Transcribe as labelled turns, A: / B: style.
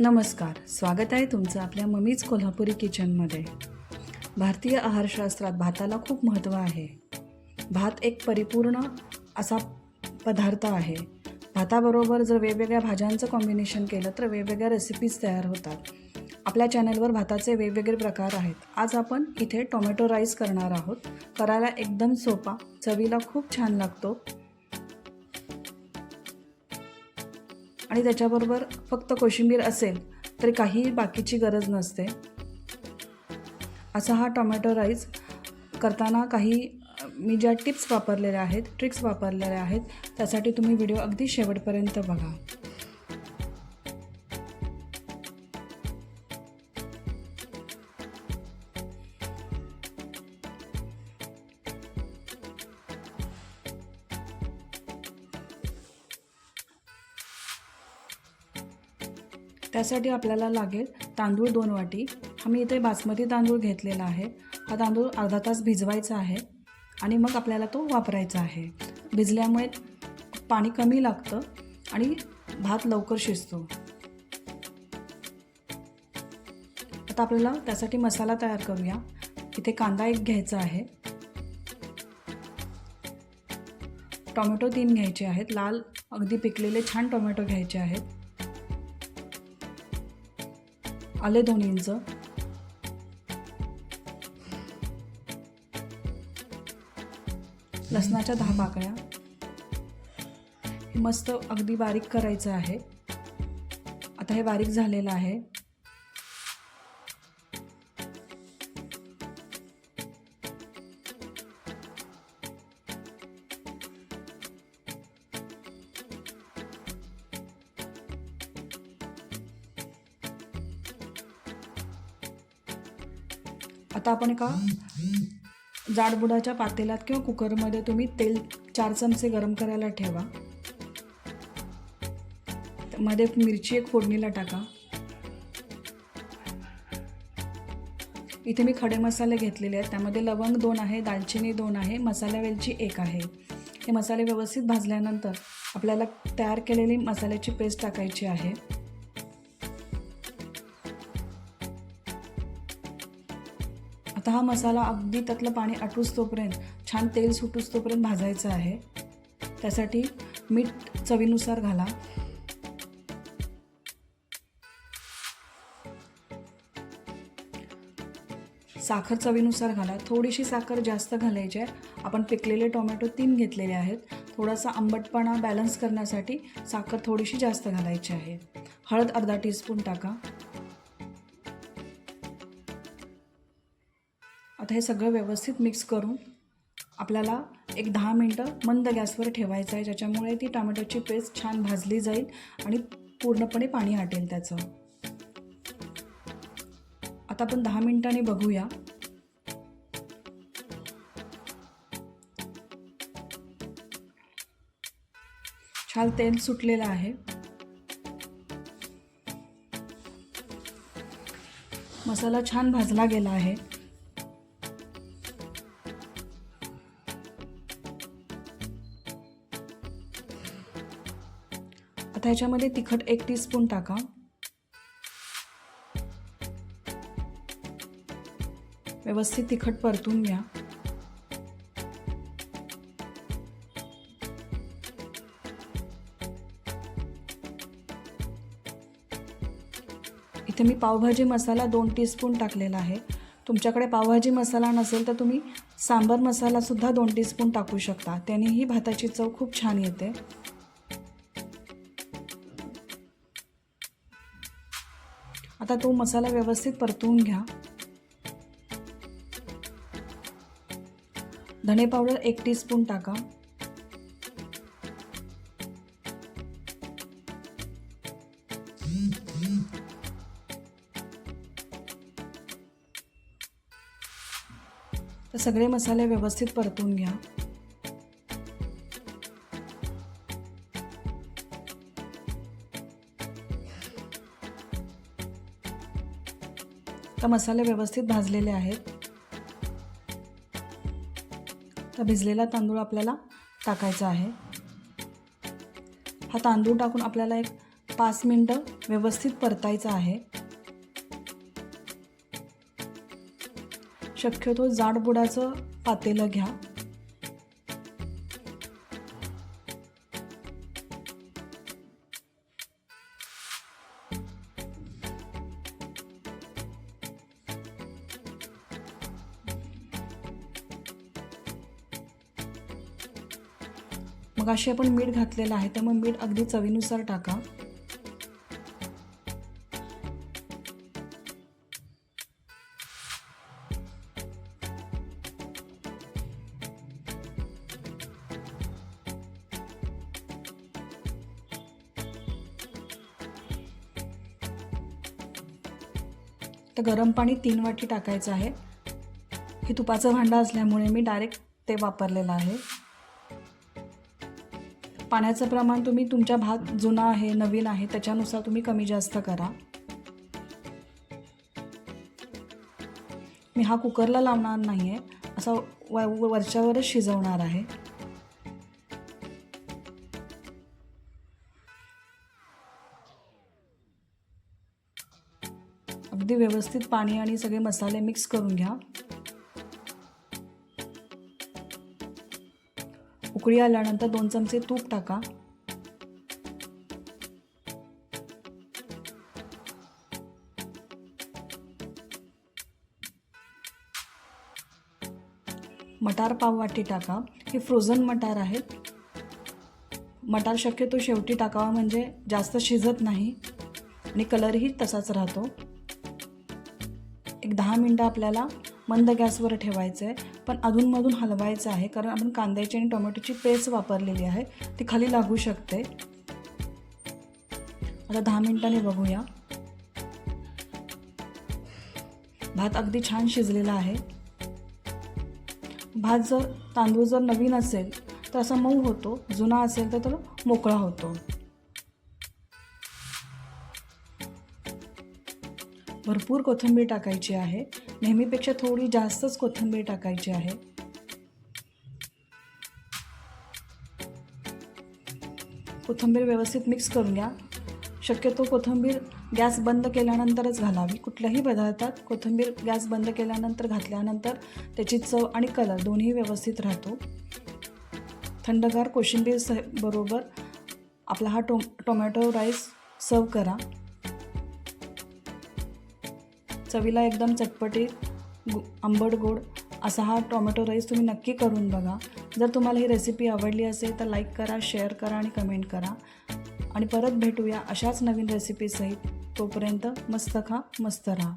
A: नमस्कार स्वागत आहे तुमचं आपल्या मम्मीच कोल्हापुरी किचनमध्ये. भारतीय आहारशास्त्रात भाताला खूप महत्त्व आहे. भात एक परिपूर्ण असा पदार्थ आहे. भाताबरोबर जर वेगवेगळ्या भाज्यांचं कॉम्बिनेशन केलं तर वेगवेगळ्या रेसिपीज तयार होतात. आपल्या चॅनलवर भाताचे वेगवेगळे प्रकार आहेत. आज आपण इथे टोमॅटो राईस करणार आहोत. करायला एकदम सोपा चवीला खूप छान लागतो. आणि त्याच्याबरोबर फक्त कोशिंबीर असेल तरी काही बाकीची गरज नसते. असा हा टोमॅटो राईस करताना काही मी ज्या टिप्स वापरलेल्या आहेत ट्रिक्स वापरलेल्या आहेत त्यासाठी तुम्ही व्हिडिओ अगदी शेवटपर्यंत बघा. त्यासाठी आपल्याला लागेल तांदूळ दोन वाटी. हा मी इथे बासमती तांदूळ घेतलेला आहे. हा तांदूळ अर्धा तास भिजवायचा आहे आणि मग आपल्याला तो वापरायचा आहे. भिजल्यामुळे पाणी कमी लागतं आणि भात लवकर शिजतो. आता आपल्याला त्यासाठी मसाला तयार करूया. इथे कांदा एक घ्यायचा आहे. टोमॅटो तीन घ्यायचे आहेत. लाल अगदी पिकलेले छान टोमॅटो घ्यायचे आहेत. आले दोन इंच लसणाच्या दहा पाकळ्या. मस्त अगदी बारीक करायचं आहे. आता हे बारीक झालेलं आहे. आता आपण एका जाडबुडाच्या पातेल्यात किंवा कुकरमध्ये तुम्ही तेल चार चमचे गरम करायला ठेवा. मध्ये मिरची एक फोडणीला टाका. इथे मी खडे मसाले घेतलेले आहेत. त्यामध्ये लवंग दोन आहे दालचिनी दोन आहे मसाल्या वेलची एक आहे. हे मसाले व्यवस्थित भाजल्यानंतर आपल्याला तयार केलेली मसाल्याची पेस्ट टाकायची आहे. आता हा मसाला अगदी त्यातलं पाणी आटूस तोपर्यंत छान तेल सुटूस तोपर्यंत भाजायचं आहे. त्यासाठी मीठ चवीनुसार घाला. साखर चवीनुसार घाला. थोडीशी साखर जास्त घालायची आहे. आपण पिकलेले टोमॅटो तीन घेतलेले आहेत. थोडासा आंबटपणा बॅलन्स करण्यासाठी साखर थोडीशी जास्त घालायची आहे. हळद अर्धा टीस्पून टाका. आता हे सगळं व्यवस्थित मिक्स करून आपल्याला एक दहा मिनटं मंद गॅसवर ठेवायचं आहे ज्याच्यामुळे ती टोमॅटोची पेस्ट छान भाजली जाईल आणि पूर्णपणे पाणी हटेल त्याचं. आता आपण दहा मिनिटांनी बघूया. छान तेल सुटलेलं आहे. मसाला छान भाजला गेला आहे. ह्याच्यामध्ये तिखट एक टीस्पून टाका. व्यवस्थित तिखट परतून घ्या. इथे मी पावभाजी मसाला दोन टीस्पून टाकलेला आहे. तुमच्याकडे पावभाजी मसाला नसेल तर तुम्ही सांबर मसालासुद्धा दोन टीस्पून टाकू शकता. त्यानेही भाताची चव खूप छान येते. आता तो मसाला व्यवस्थित परतवून घ्या. धणे पावडर एक टीस्पून टाका. तर सगळे मसाले व्यवस्थित परतून घ्या. तर मसाले व्यवस्थित भाजलेले आहेत. तर भिजलेला तांदूळ आपल्याला टाकायचा आहे. हा तांदूळ टाकून आपल्याला एक पाच मिनटं व्यवस्थित परतायचं आहे. शक्यतो जाडबुडाचं पातेलं घ्या. मग अशी आपण मीठ घातलेलं आहे त्यामुळे मीठ अगदी चवीनुसार टाका. तर गरम पाणी तीन वाटी टाकायचं आहे. हे तुपाचं भांडं असल्यामुळे मी डायरेक्ट ते वापरलेलं आहे. पाण्याचं प्रमाण तुम्ही तुमच्या भात जुना आहे नवीन आहे त्याच्यानुसार तुम्ही कमी जास्त करा. मी हा कुकरला लावणार नाही आहे असा व वरच्यावरच शिजवणार आहे. अगदी व्यवस्थित पाणी आणि सगळे मसाले मिक्स करून घ्या. उकळी आल्यानंतर दोन चमचे तूप टाका. मटार पाव वाटी टाका. हे फ्रोझन मटार आहेत. मटार शक्यतो शेवटी टाकावा म्हणजे जास्त शिजत नाही. आणि कलरही तसाच राहतो. एक दहा मिनटं आपल्याला मंद गॅसवर ठेवायचं आहे पण अधूनमधून हलवायचं आहे कारण आपण कांद्याची आणि टोमॅटोची पेस्ट वापरलेली आहे ती खाली लागू शकते. आता दहा मिनिटांनी बघूया. भात अगदी छान शिजलेला आहे. भात जर तांदूळ जर नवीन असेल तर असा मऊ होतो जुना असेल तर तो मोकळा होतो. भरपूर कोथिंबीर टाकायची आहे. नेहमीपेक्षा थोडी जास्तच कोथिंबीर टाकायची आहे. कोथिंबीर व्यवस्थित मिक्स करून घ्या. शक्यतो कोथिंबीर गॅस बंद केल्यानंतरच घालावी. कुठल्याही पदार्थात कोथिंबीर गॅस बंद केल्यानंतर घातल्यानंतर त्याची चव आणि कलर दोन्ही व्यवस्थित राहतो. थंडगार कोशिंबीर स बरोबर आपला हा टो टोमॅटो राईस सर्व करा. चवीला एकदम चटपटीत गु आंबट गोड असा हा टोमॅटो राईस तुम्ही नक्की करून बघा. जर तुम्हाला ही रेसिपी आवडली असेल तर लाईक करा शेअर करा आणि कमेंट करा. आणि परत भेटूया अशाच नवीन रेसिपीसहित तोपर्यंत मस्त खा मस्त राहा.